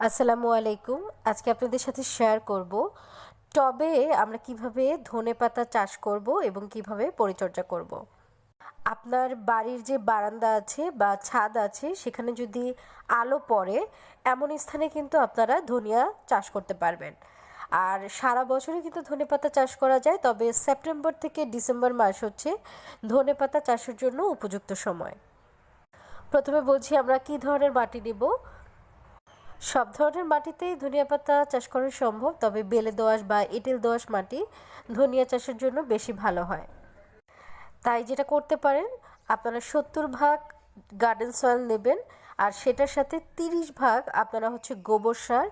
আসসালামু আলাইকুম। আজকে আপনাদের সাথে শেয়ার করব টবে আমরা কীভাবে ধনেপাতা চাষ করব এবং কীভাবে পরিচর্যা করব। আপনার বাড়ির যে বারান্দা আছে বা ছাদ আছে, সেখানে যদি আলো পড়ে, এমন স্থানে কিন্তু আপনারা ধনিয়া চাষ করতে পারবেন। আর সারা বছরই কিন্তু ধনেপাতা চাষ করা যায়, তবে সেপ্টেম্বর থেকে ডিসেম্বর মাস হচ্ছে ধনেপাতা চাষের জন্য উপযুক্ত সময়। প্রথমে বলছি আমরা কি ধরনের মাটি নেব? সব ধরনের মাটিতেই ধনিয়া পাতা চাষ করা সম্ভব, তবে বেলে দোআঁশ বা এঁটেল দোআঁশ মাটি ধনিয়া চাষের জন্য বেশি ভালো হয়। তাই যেটা করতে পারেন, আপনারা সত্তর ভাগ গার্ডেন সয়েল নেবেন, আর সেটার সাথে তিরিশ ভাগ আপনারা হচ্ছে গোবর সার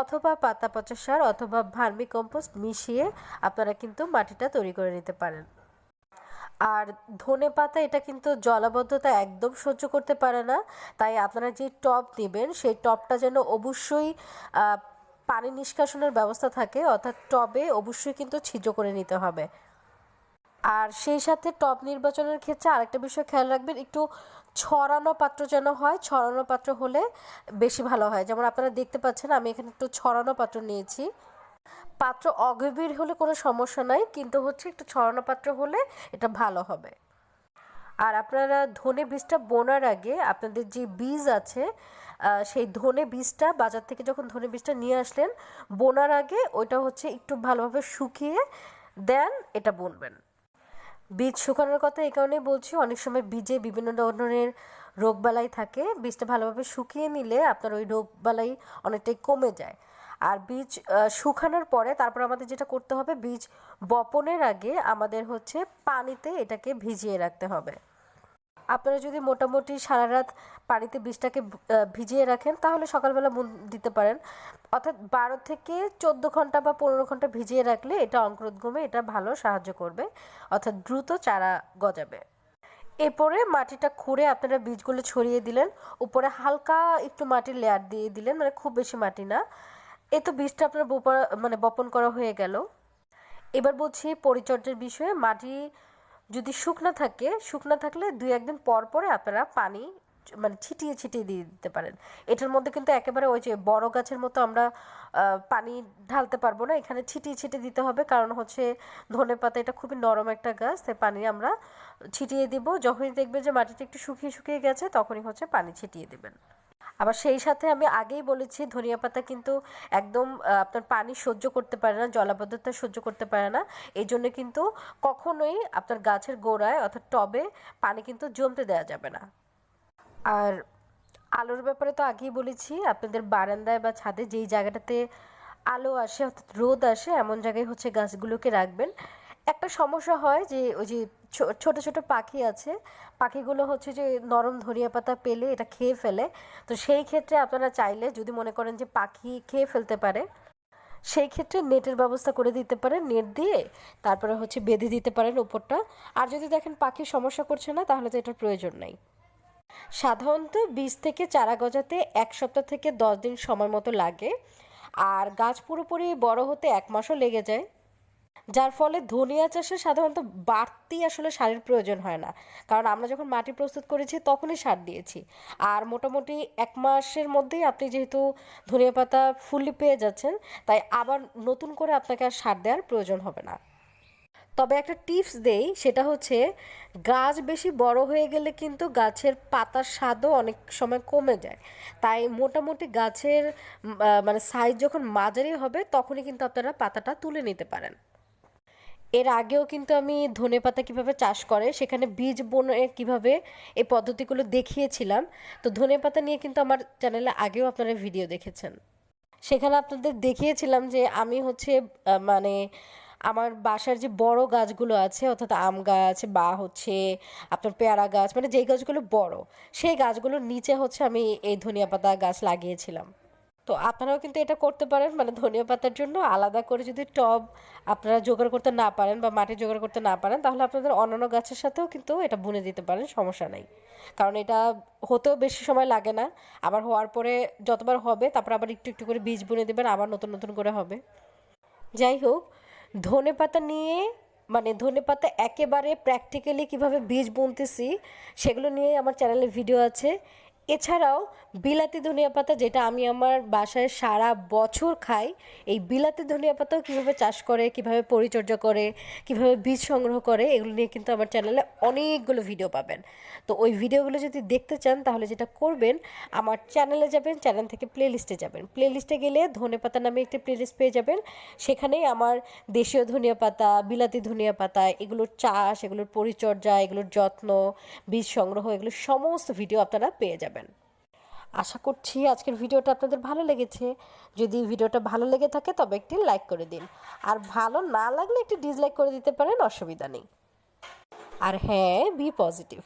অথবা পাতা পচা সার অথবা ভার্মি কম্পোস্ট মিশিয়ে আপনারা কিন্তু মাটিটা তৈরি করে নিতে পারেন। আর ধনে পাতা, এটা কিন্তু জলাবদ্ধতা একদম সহ্য করতে পারে না। তাই আপনারা যে টব নেবেন সেই টবটা যেন অবশ্যই পানি নিষ্কাশনের ব্যবস্থা থাকে, অর্থাৎ টবে অবশ্যই কিন্তু ছিদ্র করে নিতে হবে। আর সেই সাথে টব নির্বাচনের ক্ষেত্রে আরেকটা বিষয় খেয়াল রাখবেন, একটু ছড়ানো পাত্র যেন হয়, ছড়ানো পাত্র হলে বেশি ভালো হয়। যেমন আপনারা দেখতে পাচ্ছেন, আমি এখানে একটু ছড়ানো পাত্র নিয়েছি। পাত্র অগভীর হলে কোনো সমস্যা নাই, কিন্তু হচ্ছে একটু ছড়ানো পাত্র হলে এটা ভালো হবে। আর আপনারা ধনে বীজটা বোনার আগে আপনাদের যে বীজ আছে সেই ধনে বীজটা বাজার থেকে যখন ধনে বীজটা নিয়ে আসলেন, বোনার আগে ওইটা হচ্ছে একটু ভালোভাবে শুকিয়ে দেন, এটা বুনবেন। বীজ শুকানোর কথা এই কারণেই বলছি, অনেক সময় বীজে বিভিন্ন ধরনের রোগবালাই থাকে। বীজটা ভালোভাবে শুকিয়ে নিলে আপনার ওই রোগবালাই অনেকটাই কমে যায়। আর বীজ শুকানোর পরে তারপর আমাদের যেটা করতে হবে, বীজ বপনের আগে আমাদের হচ্ছে পানিতে এটাকে ভিজিয়ে রাখতে হবে। আপনারা যদি মোটামুটি সারা রাত পানিতে বীজটাকে ভিজিয়ে রাখেন, তাহলে সকালবেলা মুন দিতে পারেন। অর্থাৎ বারো থেকে চোদ্দ ঘণ্টা বা পনেরো ঘণ্টা ভিজিয়ে রাখলে এটা অঙ্কুরোদ্গমে এটা ভালো সাহায্য করবে। অর্থাৎ দ্রুত চারা গজাবে। এরপরে মাটিটা খুঁড়ে আপনারা বীজগুলো ছড়িয়ে দিলেন। উপরে হালকা একটু মাটির লেয়ার দিয়ে দিলেন মানে খুব বেশি মাটি না। এ তো বীজটা আপনার বোপা মানে বপন করা হয়ে গেল। এবার বলছি পরিচর্যার বিষয়ে, মাটি যদি শুকনো থাকে, শুকনো থাকলে দুই একদিন পর পরে আপনারা পানি মানে ছিটিয়ে ছিটিয়ে দিয়ে দিতে পারেন। এটার মধ্যে কিন্তু একেবারে ওই যে বড় গাছের মতো আমরা পানি ঢালতে পারব না, এখানে ছিটিয়ে ছিটিয়ে দিতে হবে। কারণ হচ্ছে ধনে পাতা, এটা খুবই নরম একটা গাছ, তাই পানি আমরা ছিটিয়ে দিব। যখনই দেখবে যে মাটিটা একটু শুকিয়ে শুকিয়ে গেছে, তখনই হচ্ছে পানি ছিটিয়ে দেবেন। আবার সেই সাথে আমি আগেই বলেছি, ধনিয়া পাতা কিন্তু একদম আপনার পানি সহ্য করতে পারে না, জলাবদ্ধতা সহ্য করতে পারে না। এই জন্য কিন্তু কখনোই আপনার গাছের গোড়ায় অর্থাৎ টবে পানি কিন্তু জমতে দেওয়া যাবে না। আর আলোর ব্যাপারে তো আগেই বলেছি, আপনাদের বারান্দায় বা ছাদে যেই জায়গাটাতে আলো আসে অর্থাৎ রোদ আসে, এমন জায়গায় হচ্ছে গাছগুলোকে রাখবেন। একটা সমস্যা হয় যে ওই যে ছোট ছোট পাখি আছে। পাখিগুলো হচ্ছে যে নরম ধনিয়া পাতা পেলে এটা খেয়ে ফেলে। তো সেই ক্ষেত্রে আপনারা চাইলে যদি মনে করেন যে পাখি খেয়ে ফেলতে পারে, সেই ক্ষেত্রে নেটের ব্যবস্থা করে দিতে পারেন, নেট দিয়ে তারপরে হচ্ছে বেঁধে দিতে পারেন উপরটা আর যদি দেখেন পাখি সমস্যা করছে না, তাহলে তো এটার প্রয়োজন নেই। সাধারণত বীজ থেকে চারা গজাতে এক সপ্তাহ থেকে দশ দিন সময় মতো লাগে। আর গাছ পুরোপুরি বড় হতে এক মাসও লেগে যায়। যার ফলে ধনিয়া চাষে সাধারণত বাড়তি আসলে সারের প্রয়োজন হয় না। কারণ আমরা যখন মাটি প্রস্তুত করেছি, তখনই সার দিয়েছি। আর মোটামুটি এক মাসের মধ্যেই আপনি যেহেতু ধনিয়া পাতা ফুললি পেয়ে যাচ্ছেন, তাই আবার নতুন করে আপনাকে আর সার দেওয়ার প্রয়োজন হবে না। তবে একটা টিপস দেই, সেটা হচ্ছে গাছ বেশি বড় হয়ে গেলে কিন্তু গাছের পাতার স্বাদও অনেক সময় কমে যায়। তাই মোটামুটি গাছের মানে সাইজ যখন মাঝারি হবে, তখনই কিন্তু আপনারা পাতাটা তুলে নিতে পারেন। এর আগেও কিন্তু আমি ধনে পাতা কীভাবে চাষ করে, সেখানে বীজ বনে কীভাবে এই পদ্ধতিগুলো দেখিয়েছিলাম। তো ধনে পাতা নিয়ে কিন্তু আমার চ্যানেলে আগেও আপনারা ভিডিও দেখেছেন। সেখানে আপনাদের দেখিয়েছিলাম যে আমি হচ্ছে মানে আমার বাসার যে বড় গাছগুলো আছে, অর্থাৎ আম গাছ বা হচ্ছে আপনার পেয়ারা গাছ মানে যেই গাছগুলো বড়, সেই গাছগুলোর নিচে হচ্ছে আমি এই ধনিয়া পাতা গাছ লাগিয়েছিলাম। তো আপনারাও কিন্তু এটা করতে পারেন মানে ধনিয়া পাতার জন্য আলাদা করে যদি টব আপনারা জোগাড় করতে না পারেন বা মাটি জোগাড় করতে না পারেন, তাহলে আপনাদের অন্যান্য গাছের সাথেও কিন্তু এটা বুনে দিতে পারেন, সমস্যা নাই। কারণ এটা হতেও বেশি সময় লাগে না, আবার হওয়ার পরে যতবার হবে তারপর আবার একটু একটু করে বীজ বুনে দেবেন, আবার নতুন নতুন করে হবে। যাই হোক, ধনে পাতা নিয়ে মানে ধনে পাতা একেবারে প্র্যাকটিক্যালি কীভাবে বীজ বুনতেছি, সেগুলো নিয়ে আমার চ্যানেলে ভিডিও আছে। এছাড়াও বিলাতি ধনিয়া পাতা, যেটা আমি আমার বাসায় সারা বছর খাই, এই বিলাতি ধনিয়া পাতাও কীভাবে চাষ করে, কীভাবে পরিচর্যা করে, কীভাবে বীজ সংগ্রহ করে, এগুলো নিয়ে কিন্তু আমার চ্যানেলে অনেকগুলো ভিডিও পাবেন। তো ওই ভিডিওগুলো যদি দেখতে চান, তাহলে যেটা করবেন, আমার চ্যানেলে যাবেন চ্যানেল থেকে প্লে লিস্টে যাবেন। প্লে লিস্টে গেলে ধনে পাতা নামে একটি প্লে লিস্ট পেয়ে যাবেন। সেখানেই আমার দেশীয় ধনিয়া পাতা, বিলাতি ধনিয়া পাতা, এগুলোর চাষ, এগুলোর পরিচর্যা, এগুলোর যত্ন, বীজ সংগ্রহ, এগুলো সমস্ত ভিডিও আপনারা পেয়ে যাবেন আশা করছি আজকের ভিডিওটা আপনাদের ভালো লেগেছে। যদি ভিডিওটা ভালো লেগে থাকে তবে একটি লাইক করে দিন। আর ভালো না লাগলে একটি ডিসলাইক করে দিতে পারেন, অসুবিধা নেই। আর হ্যাঁ বি পজিটিভ